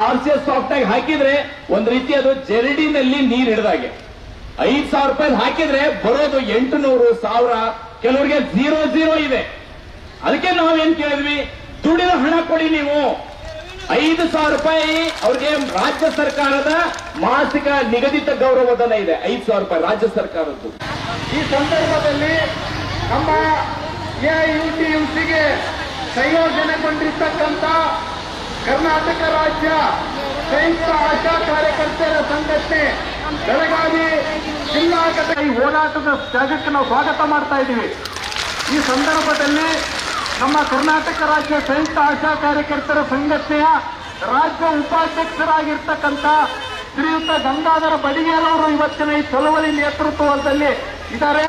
ಆಗಿ ಹಾಕಿದ್ರೆ ಒಂದ್ ರೀತಿ ಅದು ಜರಡಿನಲ್ಲಿ ನೀರ್ ಹಿಡಿದಾಗೆ. ಐದ್ ಸಾವಿರ ರೂಪಾಯಿ ಹಾಕಿದ್ರೆ ಬರೋದು ಎಂಟು ನೂರು ಸಾವಿರ, ಕೆಲವರಿಗೆ ಝೀರೋ ಝೀರೋ ಇದೆ. ಅದಕ್ಕೆ ನಾವೇನ್ ಕೇಳಿದ್ವಿ? ದುಡಿದ ಹಣ ಕೊಡಿ ನೀವು. ಐದು ಸಾವಿರ ರೂಪಾಯಿ ಅವ್ರಿಗೆ ರಾಜ್ಯ ಸರ್ಕಾರದ ಮಾಸಿಕ ನಿಗದಿತ ಗೌರವಧನ ಇದೆ. ಐದು ಸಾವಿರ ರೂಪಾಯಿ ರಾಜ್ಯ ಸರ್ಕಾರದ್ದು. ಈ ಸಂದರ್ಭದಲ್ಲಿ ನಮ್ಮ ಎಐಯುಟಿಯುಸಿಗೆ ಸಂಯೋಜನೆಗೊಂಡಿರ್ತಕ್ಕಂಥ ಕರ್ನಾಟಕ ರಾಜ್ಯ ಸಂಯುಕ್ತ ಆಶಾ ಕಾರ್ಯಕರ್ತರ ಸಂಘಟನೆ. ಬೆಳಗಾವಿ ಜಿಲ್ಲಾ ಘಟಕ ಈ ಹೋರಾಟದ ಜಾಗಕ್ಕೆ ನಾವು ಸ್ವಾಗತ ಮಾಡ್ತಾ ಇದ್ದೀವಿ. ಈ ಸಂದರ್ಭದಲ್ಲಿ ನಮ್ಮ ಕರ್ನಾಟಕ ರಾಜ್ಯ ಸಂಯುಕ್ತ ಆಶಾ ಕಾರ್ಯಕರ್ತರ ಸಂಘಟನೆಯ ರಾಜ್ಯ ಉಪಾಧ್ಯಕ್ಷರಾಗಿರ್ತಕ್ಕಂಥ ಶ್ರೀಯುತ ಗಂಗಾಧರ ಬಡಿಗೇರವರು ಇವತ್ತಿನ ಈ ಚಳವಳಿ ನೇತೃತ್ವದಲ್ಲಿ ಇದ್ದಾರೆ.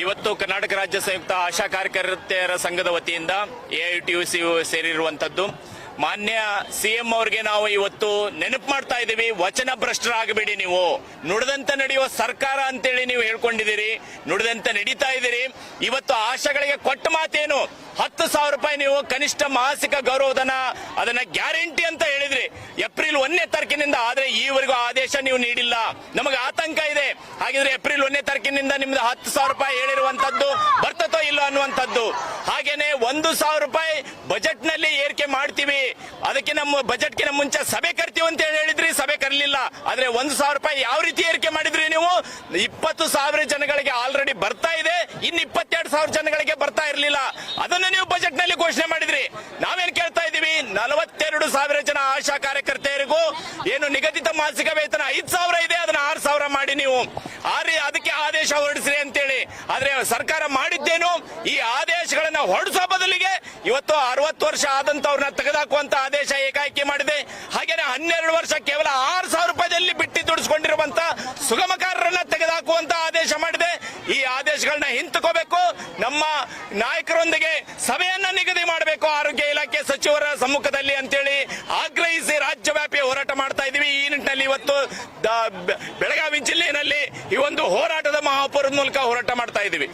ಇವತ್ತು ಕರ್ನಾಟಕ ರಾಜ್ಯ ಸಂಯುಕ್ತ ಆಶಾ ಕಾರ್ಯಕರ್ತೆಯರ ಸಂಘದ ವತಿಯಿಂದ ಎಐಟಿಯುಸಿ ಸೇರಿರುವಂತದ್ದು ಮಾನ್ಯ ಸಿಎಂ ಅವ್ರಿಗೆ ನಾವು ಇವತ್ತು ನೆನಪು ಮಾಡ್ತಾ ಇದ್ದೀವಿ ವಚನ ಭ್ರಷ್ಟರಾಗಬೇಡಿ ನೀವು. ನುಡಿದಂತ ನಡೆಯುವ ಸರ್ಕಾರ ಅಂತೇಳಿ ನೀವು ಹೇಳ್ಕೊಂಡಿದ್ದೀರಿ, ನುಡಿದಂತ ನಡೀತಾ ಇದ್ದೀರಿ. ಇವತ್ತು ಆಶಗಳಿಗೆ ಕೊಟ್ಟ ಮಾತೇನು? ಹತ್ತು ಸಾವಿರ ರೂಪಾಯಿ ನೀವು ಕನಿಷ್ಠ ಮಾಸಿಕ ಗೌರವಧನ, ಅದನ್ನ ಗ್ಯಾರಂಟಿ ಅಂತ ಹೇಳಿದ್ರಿ. ಏಪ್ರಿಲ್ ಒಂದನೇ ತಾರೀಕಿನಿಂದ, ಆದ್ರೆ ಈವರೆಗೂ ಆದೇಶ ನೀವು ನೀಡಿಲ್ಲ. ನಮಗೆ ಆತಂಕ ಇದೆ. ಹಾಗಿದ್ರೆ ಏಪ್ರಿಲ್ ಒಂದನೇ ತಾರೀಕಿನಿಂದ ನಿಮ್ದು ಹತ್ತು ಸಾವಿರ ರೂಪಾಯಿ ಹೇಳಿರುವಂತದ್ದು ಬರ್ತತೋ ಇಲ್ಲೋ ಅನ್ನುವಂಥದ್ದು. ಹಾಗೇನೆ ಒಂದು ಸಾವಿರ ರೂಪಾಯಿ ಬಜೆಟ್ನಲ್ಲಿ ಏರಿಕೆ ಅದಕ್ಕೆ ನಮ್ಮ ಬಜೆಟ್ಗೆ ನಮ್ಮ ಮುಂಚೆ ಸಭೆ ಕರಿತೀವಿ ಅಂತ ಹೇಳಿ ಹೇಳಿದ್ರಿ, ಸಭೆ ಕರಲಿಲ್ಲ ಆದ್ರೆ ಒಂದು ಸಾವಿರ ರೂಪಾಯಿ ಯಾವ ರೀತಿ ಏರಿಕೆ ಮಾಡಿದ್ರಿ ನೀವು? ಇಪ್ಪತ್ತು ಸಾವಿರ ಜನಗಳಿಗೆ ಆಲ್ರೆಡಿ ಬರ್ತಾ ಇದೆ, ಇನ್ನು ಇಪ್ಪತ್ತೆರಡು ಸಾವಿರ ಜನಗಳಿಗೆ ಬರ್ತಾ ಇರಲಿಲ್ಲ ಅದನ್ನು ನೀವು ಬಜೆಟ್ನಲ್ಲಿ ಘೋಷಣೆ ಮಾಡಿದ್ರಿ ನಾವೇನ್ ಕೇಳ್ತಾ ಇದ್ದೀವಿ ನಲವತ್ತೆರಡು ಸಾವಿರ ಜನ ಆಶಾ ಕಾರ್ಯಕರ್ತೆಯರಿಗೂ ಏನು ನಿಗದಿತ ಮಾಸಿಕ ವೇತನ ಐದು ಸಾವಿರ ಇದೆ, ಅದನ್ನ ಆರು ಸಾವಿರ ಮಾಡಿ ನೀವು. ಆರಿ ಅದಕ್ಕೆ ಆದೇಶ ಹೊರಡಿಸ್ರಿ ಅಂತೇಳಿ. ಆದ್ರೆ ಸರ್ಕಾರ ಮಾಡಿದ್ದೇನು, ಈ ಆದೇಶಗಳನ್ನ ಹೊರಡಿಸೋ ಬದಲಿಗೆ ಇವತ್ತು ಅರವತ್ತು ವರ್ಷ ಆದಂತವ್ರನ್ನ ತೆಗೆದಾಕುವಂತ ಆದೇಶ ಏಕಾಏಕಿ ಮಾಡಿದೆ. ಹಾಗೇನೆ ಹನ್ನೆರಡು ವರ್ಷ ಕೇವಲ ಆರು ಸಾವಿರ ರೂಪಾಯಿದಲ್ಲಿ ಬಿಟ್ಟಿ ದುಡಿಸ್ಕೊಂಡಿರುವಂತ ಸುಗಮಕಾರರನ್ನ ತೆಗೆದಾಕುವಂತ ಆದೇಶ ಮಾಡಿದೆ. ಈ ಆದೇಶಗಳನ್ನ ಹಿಂತಕೋಬೇಕು. ನಮ್ಮ ನಾಯಕರೊಂದಿಗೆ ಸಭೆಯನ್ನ ನಿಗದಿ ಮಾಡಬೇಕು. ಆರೋಗ್ಯ ಇಲಾಖೆ ಸಚಿವರ ಸಮ್ಮುಖದಲ್ಲಿ ಅಂತೇಳಿ ಆಗ್ರಹಿಸಿ ರಾಜ್ಯವ್ಯಾಪಿ ಹೋರಾಟ ಮಾಡ್ತಾ ಇದೀವಿ ಈ ನಿಟ್ಟಿನಲ್ಲಿ ಇವತ್ತು ಬೆಳಗಾವಿ ಜಿಲ್ಲೆಯಲ್ಲಿ ಈ ಒಂದು ಹೋರಾಟದ ಮಹಾಪೌರದ ಮೂಲಕ ಹೋರಾಟ ಮಾಡ್ತಾ ಇದೀವಿ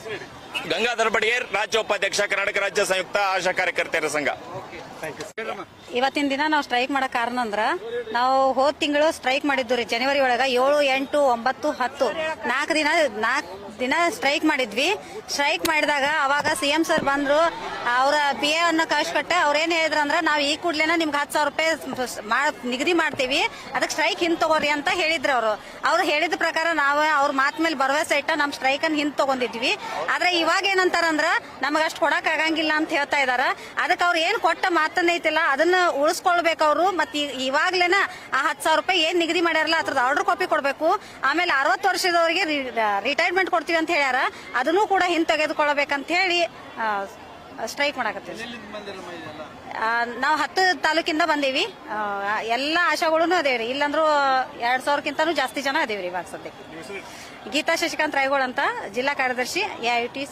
ಗಂಗಾಧರ ಬಡಿಗೇರ್ ರಾಜ್ಯ ಉಪಾಧ್ಯಕ್ಷ ಕರ್ನಾಟಕ ರಾಜ್ಯ ಸಂಯುಕ್ತ ಆಶಾ ಕಾರ್ಯಕರ್ತೆಯರ ಸಂಘ. ಇವತ್ತಿನ ದಿನ ನಾವು ಸ್ಟ್ರೈಕ್ ಮಾಡೋ ಕಾರಣ ಅಂದ್ರ, ನಾವು ಹೋದ್ ತಿಂಗಳು ಸ್ಟ್ರೈಕ್ ಮಾಡಿದ್ದು ರೀ ಜನವರಿ ಒಳಗ ಏಳು, ಎಂಟು, ಒಂಬತ್ತು, ಹತ್ತು. ನಾಲ್ಕು ದಿನ ನಾಲ್ಕು ದಿನ ಸ್ಟ್ರೈಕ್ ಮಾಡಿದ್ವಿ. ಸ್ಟ್ರೈಕ್ ಮಾಡಿದಾಗ ಅವಾಗ ಸಿಎಂ ಸರ್ ಬಂದ್ರು, ಅವರ ಪಿ ಎ ಅನ್ನ ಕಳ್ಸಿಕೊಟ್ಟೆ. ಅವ್ರೇನ್ ಹೇಳಿದ್ರು ಅಂದ್ರೆ, ನಾವು ಈ ಕೂಡ್ಲೇನ ನಿಮ್ಗೆ ಹತ್ತು ಸಾವಿರ ರೂಪಾಯಿ ನಿಗದಿ ಮಾಡ್ತೀವಿ. ಅದಕ್ಕೆ ಸ್ಟ್ರೈಕ್ ಹಿಂದ್ ತಗೋರಿ ಅಂತ ಹೇಳಿದ್ರು ಅವರು. ಅವ್ರು ಹೇಳಿದ ಪ್ರಕಾರ ನಾವು ಅವ್ರ ಮಾತ್ ಮೇಲೆ ಭರವಸೆ ಇಟ್ಟ ನಮ್ ಸ್ಟ್ರೈಕ್ ಅನ್ನ ಹಿಂದ್ ತಗೊಂಡಿದ್ವಿ. ಆದ್ರೆ ಇವಾಗ ಏನಂತಾರಂದ್ರ ನಮ್ಗೆ ಅಷ್ಟು ಕೊಡಕ್ ಆಗಂಗಿಲ್ಲ ಅಂತ ಹೇಳ್ತಾ ಇದಾರ. ಅದಕ್ಕೆ ಅವ್ರು ಏನ್ ಕೊಟ್ಟ ಮಾತನ್ನ ಐತಿಲ್ಲ ಅದನ್ನ ಉಳಿಸ್ಕೊಳ್ಬೇಕು ಅವರು. ಮತ್ತೆ ಇವಾಗ್ಲೇನ ಆ ಹತ್ತು ಸಾವಿರ ರೂಪಾಯಿ ಏನ್ ನಿಗದಿ ಮಾಡ್ಯಾರಲ್ಲ ಅದ್ರದ್ದು ಆರ್ಡರ್ ಕಾಪಿ ಕೊಡಬೇಕು. ಆಮೇಲೆ ಅರವತ್ತು ವರ್ಷದವರಿಗೆ ರಿಟೈರ್ಮೆಂಟ್ ಕೊಡ್ತೀವಿ ಅಂತ ಹೇಳ್ಯಾರ. ಅದನ್ನು ಕೂಡ ಹಿಂತೆಗೆದುಕೊಳ್ಬೇಕಂತ ಹೇಳಿ ಸ್ಟ್ರೈಕ್ ಮಾಡಕತ್ತೀವಿ. ನಾವು ಹತ್ತು ತಾಲೂಕಿಂದ ಬಂದೀವಿ. ಎಲ್ಲ ಆಶಾಗಳು ಅದೇವ್ರಿ ಇಲ್ಲಂದ್ರೂ ಎರಡ್ ಸಾವಿರಕ್ಕಿಂತನೂ ಜಾಸ್ತಿ ಜನ ಅದೇವ್ರಿ ಇವಾಗ ಸದ್ಯಕ್ಕೆ. ಗೀತಾ ಶಶಿಕಾಂತ್ ರಾಯಗೋಳ್ ಅಂತ ಜಿಲ್ಲಾ ಕಾರ್ಯದರ್ಶಿ ಎ ಐ ಟಿ